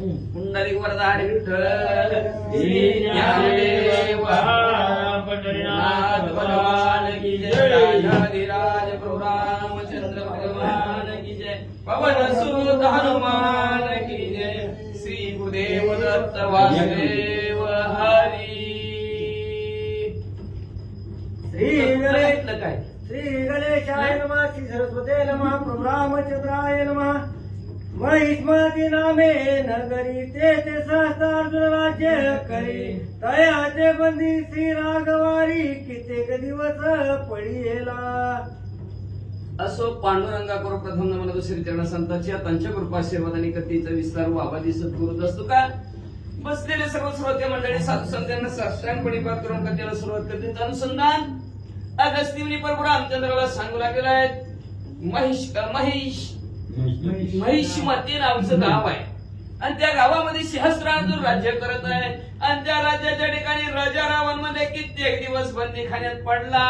पुंडलिक वरदारी विठ्ठल श्री ज्ञानदेव. नाथ भगवान की जय. राजाधिराज प्रभु रामचंद्र भगवान की जय. पवन सुत हनुमान की जय. श्री गुरुदेव दत्त वासुदेव हरी. श्री गणेश काय? श्री गणेशाय नमः. श्री सरस्वते नमः. प्रभु रामचंद्राय नमः. महिष्मती नामे नगरी ते ते राज्य करी. तयाचे बंदी श्री राघवारी कित्येक दिवस पडिला असो पांडुरंगाकरो प्रथम नमन दुसरी चरण संतांची त्यांच्या कृपाशीर्वाद आणि कथेचा विस्तार बाबा दिसत असतो का? बसलेले सर्व श्रोते मंडळी साधू संतांना साष्टांगपणे पाठ करून कथेला सुरुवात करते. अनुसंधान अगस्तिमुनी प्रभू रामचंद्राला सांगू लागलेला आहे. महिष महिष महिषमती नावचं गाव आहे. आणि त्या गावामध्ये सहस्रार्जुन राज्य करत आहे. आणि त्या राज्याच्या ठिकाणी राजा रावणमध्ये कित्येक दिवस बंदी खाण्यात पडला.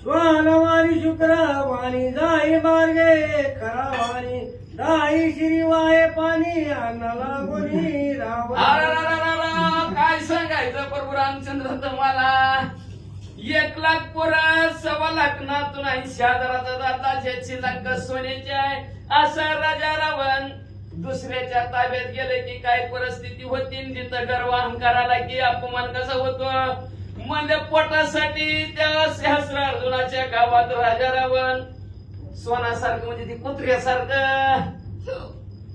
स्वानवारी शुक्रवाणी जाई मार्गे खरावाणी दाई श्री वाये पाणी अन्नाला कोणी रावण. अरररररर, काय सांगायचं प्रभू रामचंद्र तुम्हाला? एक लाख पोरा सव्वा लाख नातून ऐंशी हजाराचा दाता ज्याची लाख सोन्याची आहे. असा राजा रावण दुसऱ्याच्या ताब्यात गेले की काय परिस्थिती होती? तिथं गर्व अहंकाराला की अपमान कसा होतो? म्हणजे पोटासाठी त्या सहस्र अर्जुनाच्या गावात राजा रावण सोनासारखं म्हणजे ती कुत्र्यासारखं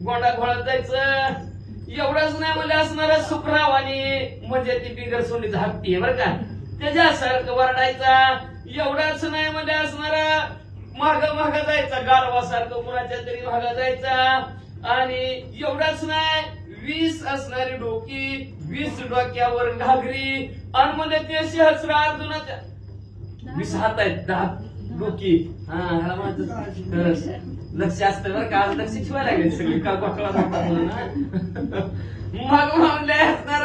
गोंडा घोळत जायचं. एवढंच नाही म्हणजे असणार सुखरावानी म्हणजे ती बिगर सोनी धाकटी बरं का. त्याच्यासारखं वरडायचा? एवढाच नाही मध्ये असणारा माग माग जायचा गारवासारखं कुणाच्या तरी माग जायचा. आणि एवढाच नाही वीस असणारी डोकी वीस डोक्यावर घागरी आणि म्हणजे ते सहस्र अर्जुनाच्या वीस हात आहेत दहा डोकी. हा ह्याला म्हणतात लक्ष असतं बरं का आज लक्ष ठेवायला लागेल सगळी. का गोठवा जातात मग म्हणले असणार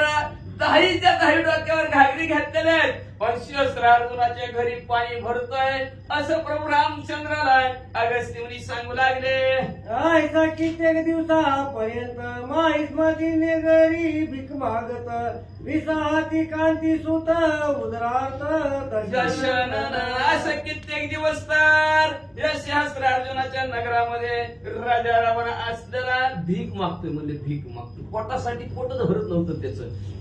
दहाईच्या दहाई डोक्यावर घागरी घातलेले आहेत. पण सहस्र अर्जुनाच्या घरी पाणी भरतोय. असं प्रभू रामचंद्राला अगस्त्यमुनी सांगू लागले. आयचा कित्येक दिवसापर्यंत माहिष्मती नगरी भीक मागत विसाहाती कांती सुत उदरार्थ दर्शन असं कित्येक दिवस तर या सहस्र अर्जुनाच्या नगरामध्ये राजा रावण असलेला भीक मागतोय म्हणजे भीक मागतोय. पोटासाठी पोटच भरत नव्हतं त्याचं.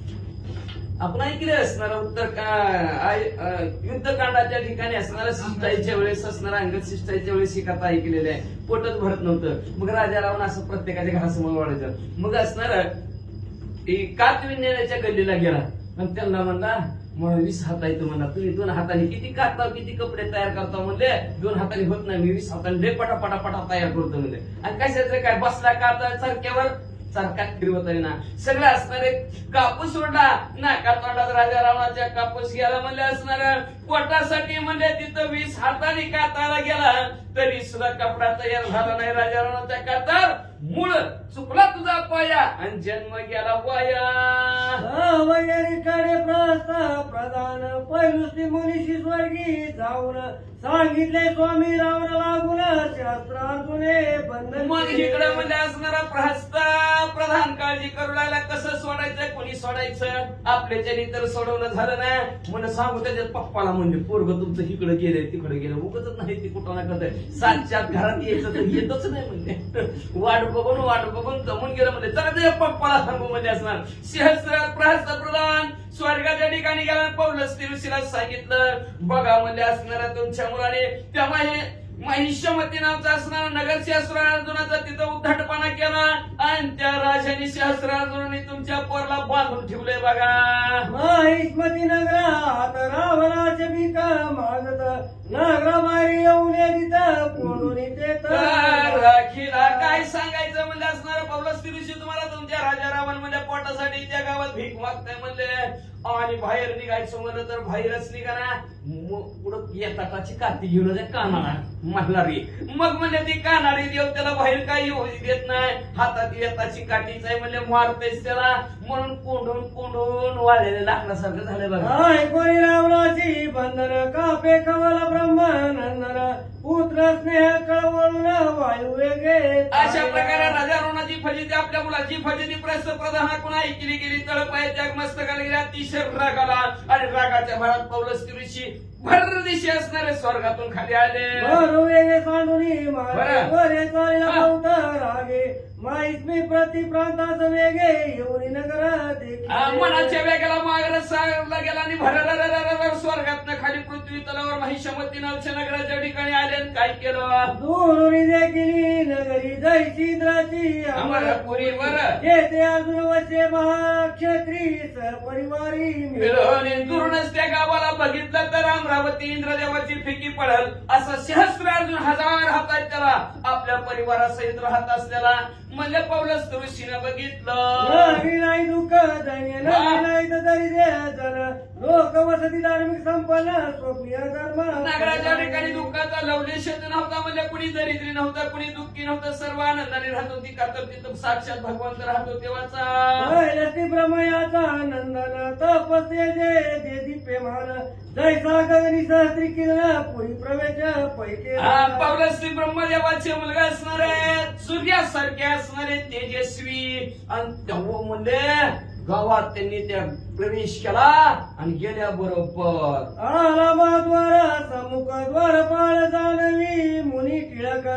आपण ऐकले असणार उत्तर का- युद्धकांडाच्या ठिकाणी असणारा शिष्टाईच्या वेळेस असणारा अंगत शिष्टाईच्या वेळेस ही कथा ऐकलेली आहे. पोटच भरत नव्हतं. मग राजा रावण असं प्रत्येकाच्या घरासमोर वाढायचं. मग असणार कातविज्ञानाच्या गल्लीला गेला. मग त्यांना म्हणला म्हणून वीस हात आहे म्हणा. तुम्ही दोन हाताने किती काढता किती कपडे तयार करता? म्हणले दोन हाताने होत नाही. मी वीस हाताने लय पटापटापटा तयार करतो. म्हणले. आणि कशाचं काय? बसला काता चरक्यावर सारखा फिरवत आहे ना. सगळं असणारे कापूस ओढा नाका तोंडात राजा रावणाच्या कापूस गेला म्हणले असणार. पोटासाठी म्हणजे तिथं वीस हाताने काताला गेला. तरी सुद्धा कपडा तयार झाला नाही राजा रावणाच्या कातार. मूळ चुकला तुझा पाया आणि जन्म गेला वाया. वगैरेकडे प्रधान पैलुसती मुनीशी स्वर्गी जाऊन सांगितले स्वामी रावण लागून शास्त्रार्जुने बंधन मग इकडे म्हणजे असणारा प्रहस्ता प्रधान काळजी करू लागला. कसं सोडायचं? कोणी सोडायचं? आपल्याच्यानी तर सोडवणं झालं ना म्हणून सांगू त्याच्या पप्पाला म्हणजे पोरग तुमचं इकडे गेले तिकडे गेलं उगतच नाही ती कुठं ना करत सातच्या घरात यायचं तर येतच नाही म्हणजे वाट बघून वाट बघून जमून गेलं म्हणजे तर ते पप्पाला सांगू म्हणजे असणार. सहस्र प्रहस्त प्रधान स्वर्गाच्या ठिकाणी गेला पौलस ऋषीला सांगितलं बघा म्हणजे असणारा तुमच्या मुलाने तेव्हा हे महिष्यमती नावचा असणारा नगर अर्जुनाचा तिथं उद्धटपणा केला. आणि त्या राजाने अर्जुनाने तुमच्या पोरला बांधून ठेवलंय बघा. महिष्मती नगरात रावणाचे भीक मागत नगराबाहेर येऊन तिथं कोंडून ते तर? राखीला काय सांगायचं म्हणजे असणार पौलस ऋषी तुम्हाला तुमच्या राजा रावण म्हणजे पोटासाठी त्या गावात भीक मागताय म्हणले. आणि बाहेर निघायचं म्हणलं तर बाहेरच निघाना मग पुढं येताची काती घेऊन जाय कानाला म्हणणारी मग म्हणजे ती कानारी देव त्याला बाहेर काही येऊ देत नाही. हातात येताची काठीच आहे म्हणजे मारतेस त्याला. म्हणून कोंडून कोंडून वाळलेल्या लाकडासारखं झालं बघा. हाय कोणी रावणाची बंधन कापे कवल ब्रह्मानंदन. पुत्र स्नेह कळवळून वायू वेगे अशा प्रकारे राजा रोणाची फजिती आपल्या मुलाची फजिती प्रस्थ प्रधानाकडून ऐकली गेली तळपायाच्या मस्तकाला गेल्या अतिशय राग आला आणि रागाच्या भरात पौलस ऋषी भर दिशी असणारे स्वर्गातून खाली आले. बरं वेगे सांडुनी मारे बरं. बरे चालला माहीत मी प्रति प्रांतास वेगे येऊन नगर मनाच्या वेगाला मागला सागरला गेला आणि भरर स्वर्गातनं खाली पृथ्वी तलावर महिषमती नावच्या नगराच्या ठिकाणी आले काय केलं? दुरुनी देखिली नगरी जैसी द्राची अमरपुरीवर. जेथे अर्जुन वचे महाक्षत्री सहपरिवारी मिळून. दुरूनच त्या गावाला बघितलं तर अमरावती इंद्रदेवाची फिकी पडल. असं सहस्त्र अर्जुन हजार हातात त्याला आपल्या परिवारासहित राहत असलेला म्हणजे पौलस ऋषीनं बघितलं. नाही दुःख नाही दरिद्र लोक वसती धार्मिक संपन्न स्वप्नीय धर्म. नगराच्या ठिकाणी दुःखाचा लवलेशच नव्हता म्हणजे कुणी दरिद्री नव्हता कुणी दुःखी नव्हतं सर्व आनंदाने राहत होती का तर तिथं साक्षात भगवंत राहतो तेव्हाचा ब्रह्मयाचा नंदन तपस्ये जे दे दिप्यमान जैसा गगनी सहस्त्री किरण पुरी प्रवेश पैके पौलस श्री ब्रह्मदेवाचे मुलगा असणारे सूर्यासारखे असणारे तेजस्वी. आणि म्हणले गावात त्यांनी त्या प्रवेश केला आणि गेल्या बरोबर आला द्वार समुख द्वारपाळ जानवी मुनी टिळक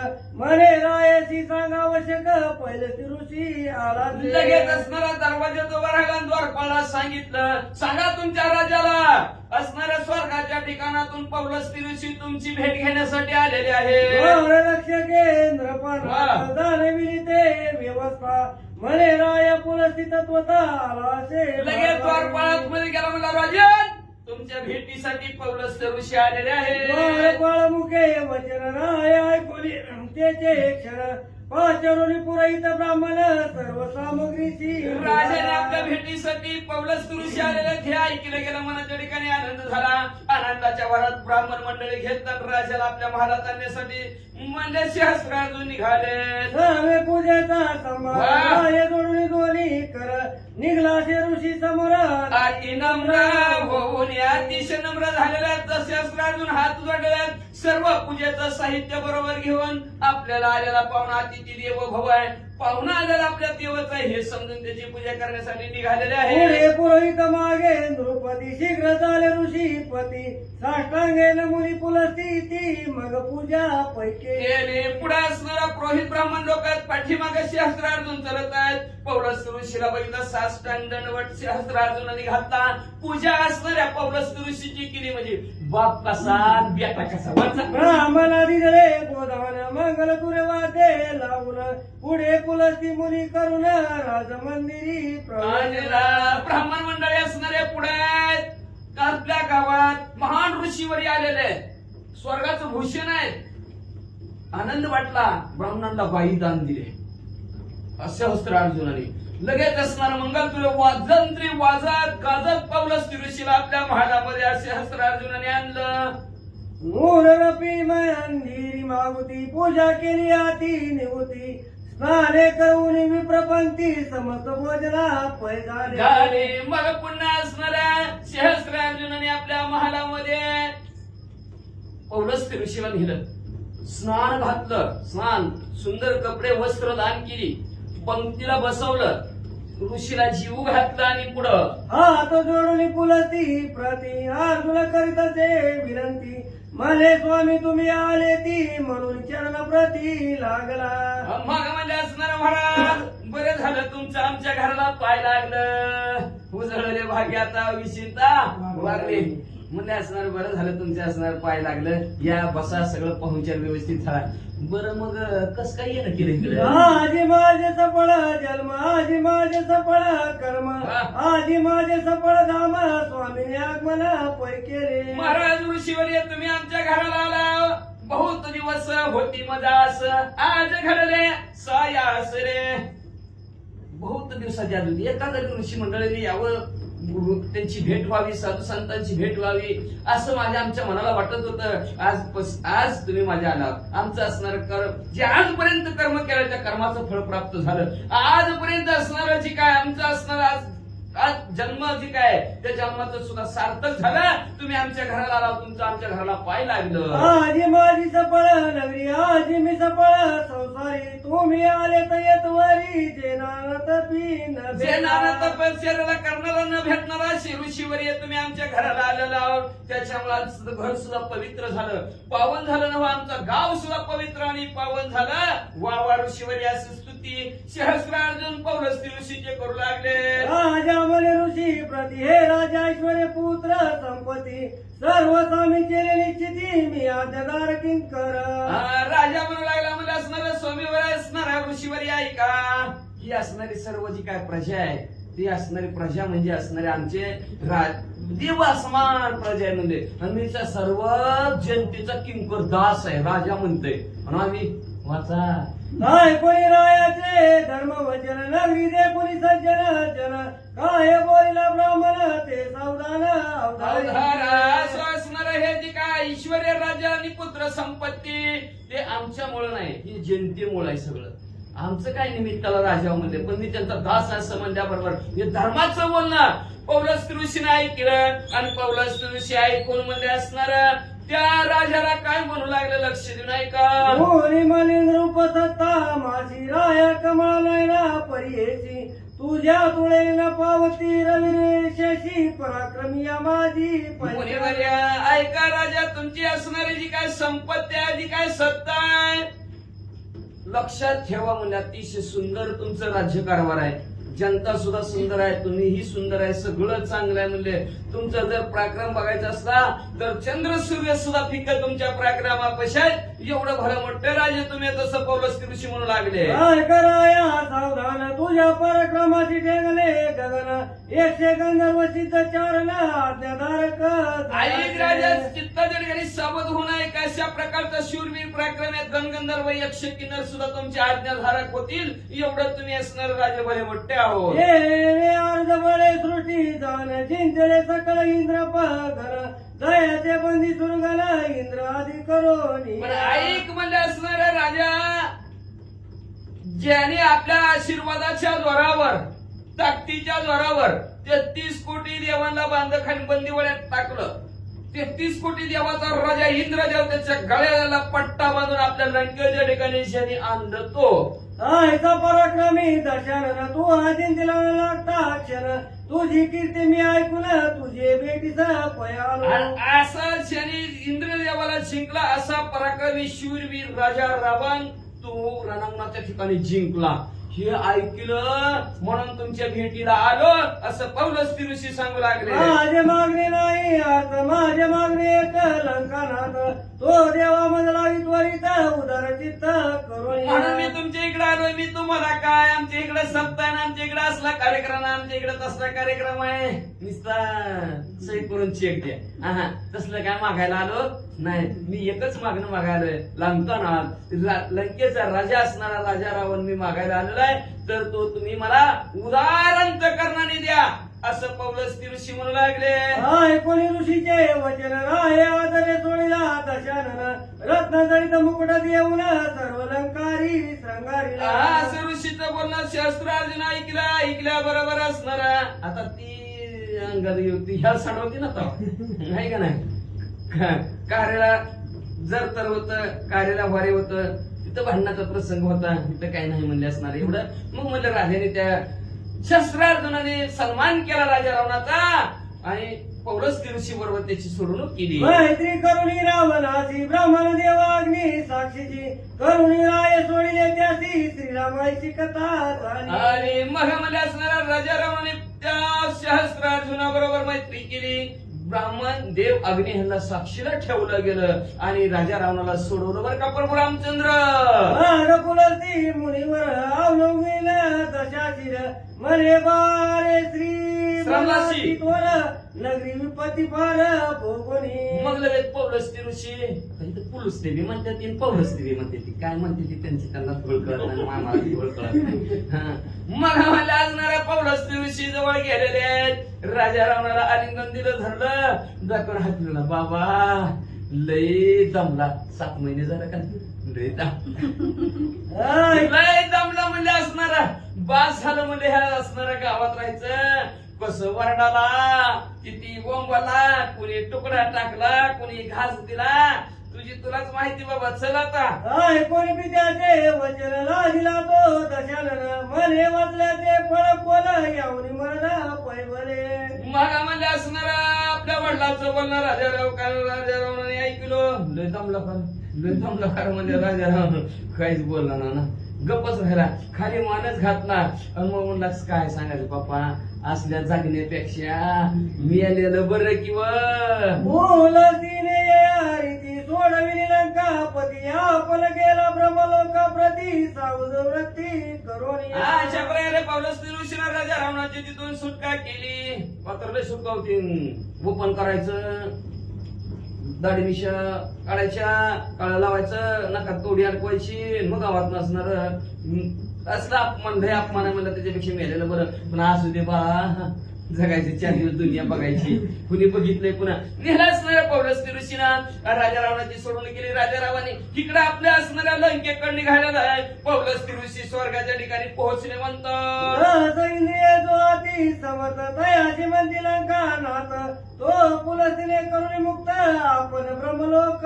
रायसी सांगावश्यक पहिलं ऋषी आला. लगेच असणारा दरवाजात उभा राहिला आणि द्वारपाळला सांगितलं सांगा तुमच्या राजाला असणाऱ्या स्वर्गाच्या ठिकाणातून पौलस ऋषी तुमची भेट घेण्यासाठी आलेले आहे लक्ष केंद्र पण वा. जानवी ते व्यवस्था म्हणे राय लगेच द्वारपाळात मध्ये गेला मला राजन तुमच्या भेटीसाठी पौलस ऋषी आलेले आहे द्वारपाळ मुखे वचन राय ऐकून त्याचे क्षण. पाचरुणी पुरहित ब्राह्मण सर्व सामग्रीची राजाने आपल्या भेटीसाठी पौलस ऋषी आलेले हे ऐकलं गेलं. मनाच्या ठिकाणी आनंद झाला. आनंदाच्या भरात ब्राह्मण मंडळी घेतात राजाला आपल्या आणण्यासाठी. म्हणजे सहस्राजून निघाले पूजेचा. राय जोडून दोन्ही कर. निघला शे ऋषी समोर अति नम्र होऊन अतिशय नम्र झालेल्या राजून हात जोडलेल्या सर्व पूजेचं साहित्य बरोबर घेऊन आपल्याला आलेला पाहुणा अतिथी देव भव आहे. पाहुणा आलेला आपल्या देवच हे समजून त्याची पूजा करण्यासाठी निघालेले आहे. पुढे पुरोहित मागे नृपती शीघ्र झाले ऋषी पती. साष्टांगे मुनी पुलस्ती ती मग पूजा पैके. केले पुढे असणारा पुरोहित ब्राह्मण लोक आहेत पाठीमागे सहस्त्रार्जुन चालत आहेत. पौलस ऋषीला बघितलं साष्टांग दंडवट सहस्त्रार्जुनाने घातला. पूजा असणाऱ्या पौलस ऋषीची केली म्हणजे बाप कसा बेटा कसा वाचा ब्राह्मणा दिले गोदान मंगल वादे लावून पुढे पुलस्ती मुनी करून राज मंदिरी ब्राह्मण मंडळी असणारे पुढे. आपल्या गावात महान ऋषीवरी आलेले आहेत. स्वर्गाचं भूषण आहे आनंद वाटला ब्राह्मणांना बाई दान दिले. सहस्त्र अर्जुनाने. लगेच असणार मंगल तुला वाजंत्री वाजत गाजत पावलंच ऋषीला आपल्या महालामध्ये सहस्त्र अर्जुनाने आणलं. नूर रपी मंदिरी मागुती पूजा केली आती निवती स्नाने करून विप्रपंथी समस्त भोजना पै झाले. झाले. मग पुन्हा असणाऱ्या सहस्त्र अर्जुनाने आपल्या महालामध्ये पौलस्त्य ऋषीला नेलं. स्नान घातलं. स्नान सुंदर कपडे वस्त्र दान केली. पंक्तीला बसवलं. ऋषीला जीव घातला आणि पुढं. हात जोडून पुलती प्रती. अर्जुन करीत विनंती. मले स्वामी तुम्ही आले ती म्हणून चरण प्रती लागला मग म्हणजे असणार महाराज बरं झालं तुमचं आमच्या घराला पाय लागलं. उजळले भाग्याचा विचिता वागले म्हणजे असणार बरं झालं तुमच्या असणार पाय लागलं. या बसा सगळं पाहुणचार व्यवस्थित झाला. बरं मग कस काय येणं केलं इकडे? आजी माझे सफळ जन्म आजी माझे सफळ कर्म. आजी माझे सफळ धाम स्वामीने आगमन पै केले. महाराज ऋषीवर तुम्ही आमच्या घराला आला. बहुत दिवस होती मजास आज घडले सायास रे बहुत दिवसाची आज होती. एका तरी ऋषी मंडळीने यावं त्यांची भेट व्हावी साधू संतांची भेट व्हावी असं माझ्या आमच्या मनाला वाटत होतं. आज आज तुम्ही माझ्या आलात. आमचं असणार कर्म जे आजपर्यंत कर्म केलं त्या कर्माचं फळ प्राप्त झालं. आजपर्यंत असणार जे काय आमचं असणार आज आज जन्म जे काय त्या जन्माचं सुद्धा सार्थक झालं. तुम्ही आमच्या घराला आला तुमचं आमच्या घराला पाय लागलं. आजी माझी सफळ नगरी आजी मी सफळ संसारी. तुम्ही आले तर येत वरी जे नानत पीन जे नाना तपश्चर्याला करणारा न भेटणारा शिरुशीवर ये तुम्ही आमच्या घराला आलेला आहोत. त्याच्यामुळे आमचं घर सुद्धा पवित्र झालं. पावन झालं ना आमचं गाव सुद्धा पवित्र आणि पावन झालं. वा वा ऋषीवर अशी स्तुती सहस्रार्जुन पौलस्ती ऋषीचे करू लागले. राजा मने ऋषी प्रति हे राजा ऐश्वर्य पुत्र संपत्ती सर्व स्वामी केले निश्चिती मी आद्यदार किंकर. राजा म्हणू लागला म्हणजे असणारा स्वामीवर असणारा ऋषीवर आहे का ही असणारी सर्व जी काय प्रजा आहे ती असणारी प्रजा म्हणजे असणारे आमचे राज देव असमान प्रजा आहे म्हणजे. आणि त्या सर्व जनतेचा किंकर दास आहे राजा म्हणतोय. म्हणून आम्ही वाचा. काय कोणी रायाचे धर्म वचन नगरी दे कोणी सज्जन जन काय बोलिला ब्राह्मण ते सावधान असणार हे जे काय? ऐश्वर राजा आणि पुत्र संपत्ती. ते आमच्यामुळं नाही हे जनतेमुळं आहे सगळं. आमचं काय निमित्ताला राजामध्ये? पण मी त्यांचा दास असं म्हणल्याबरोबर हे धर्माचं बोलणं पौलस ऋषीने ऐकलं आणि पौलस ऋषी ऐकून मध्ये असणार त्या राजाला काय म्हणू लागलं लक्ष देऊन ऐका मोहनी मलिंद्र उपसत्ता मासी राया कमळाला परियेची तुझ्या तुळे न पावती रवी शशी पराक्रमी या माझी ऐका राजा तुमची असणारी जी काय संपत्ती आहे जी काय सत्ता आहे लक्षात ठेवा म्हणजे अतिशय सुंदर तुमचं राज्यकारभार आहे. जनता सुद्धा सुंदर आहे तुम्हीही सुंदर आहे सगळं चांगलं आहे म्हणजे तुमचा जर पराक्रम बघायचा असला तर चंद्र सूर्य सुद्धा फिकं तुमच्या पराक्रमापाशी आहेत. एवढं भलं मोठं राजे तुम्ही तसं पौलस ऋषी म्हणू लागले. काय कराया? सावधान तुझ्या पराक्रमाची ठेंगले गगन. एकशे गंधर्व सिद्ध चारण आज्ञाधारक ऐक राजा सावध होणं एक अशा प्रकारचा शूरवीर पराक्रम आहे? गणगंधर्व यक्ष किन्नर सुद्धा तुमचे आज्ञाधारक होतील. एवढं तुम्ही असणार राजे भले मोठे आहोत. ये अर्ध बळे सृष्टी जाण जिंकले सकळ इंद्र पगन दयाचे बंदी सुरगल इंद्र आदी करोनी. पण ऐक म्हणजे असणारा राजा ज्याने आपल्या आशीर्वादाच्या जोरावर ताकदीच्या जोरावर तेहतीस कोटी देवांना बांध खाली बंदीवड्यात टाकलं. तेहतीस कोटी देवाचा राजा इंद्रदेव त्याच्या गळ्याला पट्टा बांधून आपल्या लंकेच्या ठिकाणी ज्याने आणलं आयचा पराक्रमी दशानन तू अजिंतीला लागता क्षण. तुझी कीर्ती मी ऐकून तुझे भेटीचा पयालो असा ज्याने इंद्रदेवाला जिंकला असा पराक्रमी शूरवीर राजा रावण तू रणांगणाच्या ठिकाणी जिंकला. हे ऐकलं म्हणून तुमच्या भेटीला आलो असं पौलस ऋषी सांगू लागले. माझे मागणे नाही आता माझे मागणे एक लंकानाथ तो देवा मधला त्वरित उदार चित्त म्हणून मी करून तुमच्या इकडे आलोय मी तुम्हाला काय आमच्या इकडे सप्ताह ना आमच्या इकडे असला कार्यक्रम आमच्या इकडे तसला कार्यक्रम आहे. नुसता सही करून चेक द्या. हा तसलं काय मागायला आलो? नाही मी एकच मागणं मागायलोय ना लंकेचा राजा असणारा राजा रावण मी मागायला आलेला आहे. तर तो तुम्ही मला उदाहरण करणाने द्या. असं पौलस ऋषी म्हणू लागले. हाय कोणी ऋषीचे वचन? राहे आदरे सोडिला दशानन. रत्न जडित मुकुट देऊन सर्व लंकारी श्रंगारी असं ऋषीचं बोलणं शास्त्रार्जुन ऐकलं ऐकल्या बरोबर असणार. आता ती अंगात युक्ती ह्या होती ना तो. नाही का नाही? कार्याला जर तर होत कार्याला वारे होत तिथं भांडणाचा प्रसंग होता तिथं काही नाही म्हणले असणार. एवढं मग म्हणलं राजाने त्या शस्त्रार्जुनाने सन्मान केला राजा रावणाचा आणि पौरस ऋषी बरोबर त्याची सोडवणूक केली. मैत्री करुणी रावणाची ब्राह्मण देवाग्नी साक्षीची करुणी राय सोडिले त्याची श्रीरामाची कथा आणि मग मला असणारा राजा रामाने त्या सहस्त्रार्जुना बरोबर मैत्री केली. ब्राह्मण देव अग्नि ह्यांना साक्षीला ठेवलं गेलं आणि राजा रावणाला सोडवलं बरं का प्रभू रामचंद्र? मानकुलती मुनिवर अवलंबीन दशाशिर मरे बारे श्री नगरी विपत्ती फार भोगोनी. मग लगेच पौलस ऋषी. इथं पुलुस देवी म्हणतात ती पौलस देवी म्हणते ती. काय म्हणते ती? त्यांची त्यांना धुळ कळत नाही आम्हाला धुळ कळत नाही. हा. मग मला असणाऱ्या पौलस ऋषी जवळ गेलेले आहेत. राजा रावणाला आलिंगन दिलं धरलं. दाखवून हात बाबा लय दमला. सात महिने झालं का लय दम लय दमला म्हणजे असणारा. बास झालं म्हणजे ह्या असणाऱ्या गावात राहायचं. कसं वरडाला किती बोंबाला कुणी तुकडा टाकला कुणी घास दिला. तुझी तुलाच माहिती बाबा चल आता. कोणी पित्याचे वचन लाजिला तो दशानन मने वाचल्याचे फळ कोण यावनी मरण पैवले मग म्हणजे असणार आपल्या वडिलांचं बोलणार राजाराव कारण राजारावने ऐकलो. लय दमला फार लय दमला फार म्हणजे राजाराव. काहीच बोलला ना ना. गप्पच राहिला. खाली मानच घातला आणि मग म्हणला काय सांगायचं पप्पा? असल्या जगण्यापेक्षा मिळालेलं बरं किंवा सोडविली लंकापती आपण गेला ब्रह्मलोका प्रती सावध वृत्ती करून या. अशा प्रकारे पावलंच ऋषीना राजा रावणाची तिथून सुटका केली. सुटका होती. ओपन करायचं दाढी मिशा काढायच्या काळा लावायचं नका तोडी अडकवायची मग गावात नसणार. असला अपमान लय अपमान आहे म्हणलं त्याच्यापेक्षा मेलेलं बरं. पण असू दे बा जगायचे चार दिवस दुनिया बघायची. कुणी बघितलंय पुन्हा? नेला असणाऱ्या पौरस्ती ऋषीना. राजा रावणाची सोडून गेली राजा रावाने तिकडे आपल्या असणाऱ्या लंकेकडे निघालेला आहे. पौरस्ती ऋषी स्वर्गाच्या ठिकाणी पोहोचले म्हणतात. लंका तो पुलस्तीने करून मुक्त आपण ब्रह्मलोक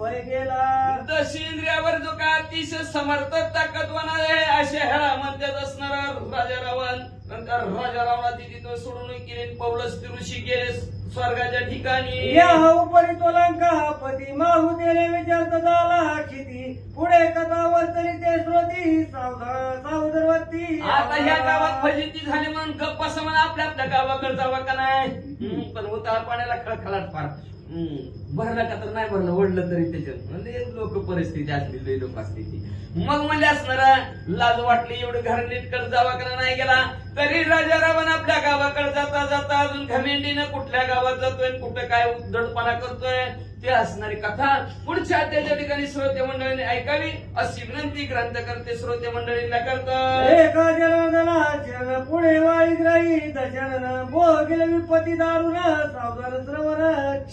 पै गेला. दश इंद्रियावर जो का अतिशय समर्थ ताकदवान आहे अशा ह्या म्हणतात असणारा राजा रावण नंतर राजा रावणाची तिथं सोडून केली पौलस ऋषी गेलेस. स्वर्गाच्या ठिकाणी. या उपरी तो लंका पती माहू देणे विचारत झाला क्षिती पुढे कथा वर्तली ते श्रोती सावधरवती आता ह्या गावात फजिती झाली म्हणून गप्पा समान आपल्या आपल्या गावाकडे जावा का नाही? पण उतार पाण्याला खळखळाट फार. भरला का तर नाही भरलं ओढलं तरी त्याच्यात. म्हणजे लोक परिस्थिती असली लय लोक असली ती. मग म्हणजे असणारा लाज वाटली एवढं घर नीटकड जावा नाही गेला तरी राजा रावण आपल्या गावाकडे जाता जाता अजून घमेंडीनं कुठल्या गावात जातोय कुठं काय उद्धटपणा करतोय? ते असणारी कथा पुढच्या त्याच्या ठिकाणी श्रोते मंडळीने ऐकावी अशी विनंती ग्रंथकर्ते श्रोते मंडळींना करतो. एका जनार्दना शरण पुढे वाळी ग्राही दशरण भोगिल विपत्ती दारुण सावधान श्रवण.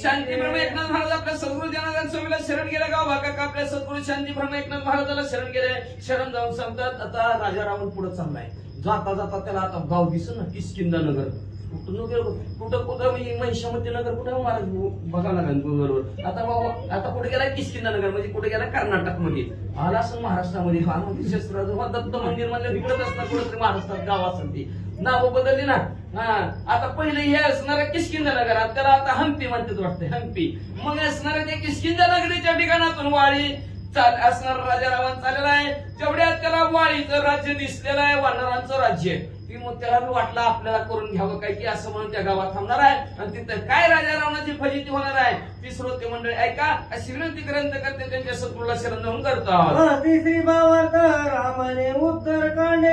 शांती ब्रह्म एकनाथ महाराज आपल्या सद्गुरु जनार्दन स्वामीला शरण गेले गाव भाका आपल्या सद्गुरु शांती ब्रह्म एकनाथ महाराजाला शरण गेले शरण जाऊन सांगतात आता राजा रावण पुढे चाललाय. जाता जाता त्याला आता गाव दिसत ना किसकिंदा नगर कुठून गेलो कुठं कुठं मी महिषामती नगर कुठं महाराज? बघावं लागेल बरोबर आता बाबा आता कुठे गेला किसकिंदा नगर? म्हणजे कुठे गेला कर्नाटकमध्ये आला असं महाराष्ट्रामध्ये. हा म्हणजे शस्त्र दत्त मंदिर म्हणजे इकडंच असणार कुठं महाराष्ट्रात गाव असेल ती. नावं बदलली ना. हा आता पहिले हे असणाऱ्या किशकिंदा नगरात त्याला आता हम्पी म्हणतात वाटतं हम्पी मग असणार ते किशकिंदा नगरीच्या ठिकाणातून वाळी चाल असणार राजा रावण चाललेला आहे. तेवढ्यात त्याला वाळीचं राज्य दिसलेलं आहे वानरांचं राज्य. आहे. ती मग त्याला बी वाटलं आपल्याला करून घ्यावं काय की असं म्हणून त्या गावात थांबणार आहे. आणि तिथं काय राजा रावणाची फजिती होणार आहे? ती श्रोते मंडळी ऐका अशी विनंती ग्रंथ करते त्यांच्या सत्पुरला शरण करतात तिसरी भावार्थ रामाने उत्तर कांडे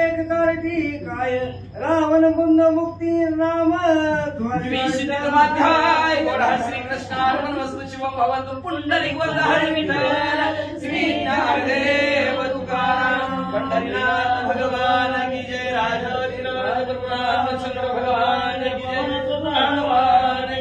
काय? रावण बुंद मुक्ती राम वस्तू शिवम भवन्तु पुंडलिक वरदाय विठ्ठल श्री तुकाराम पंढरीनाथ भगवान की जय राजा भगवान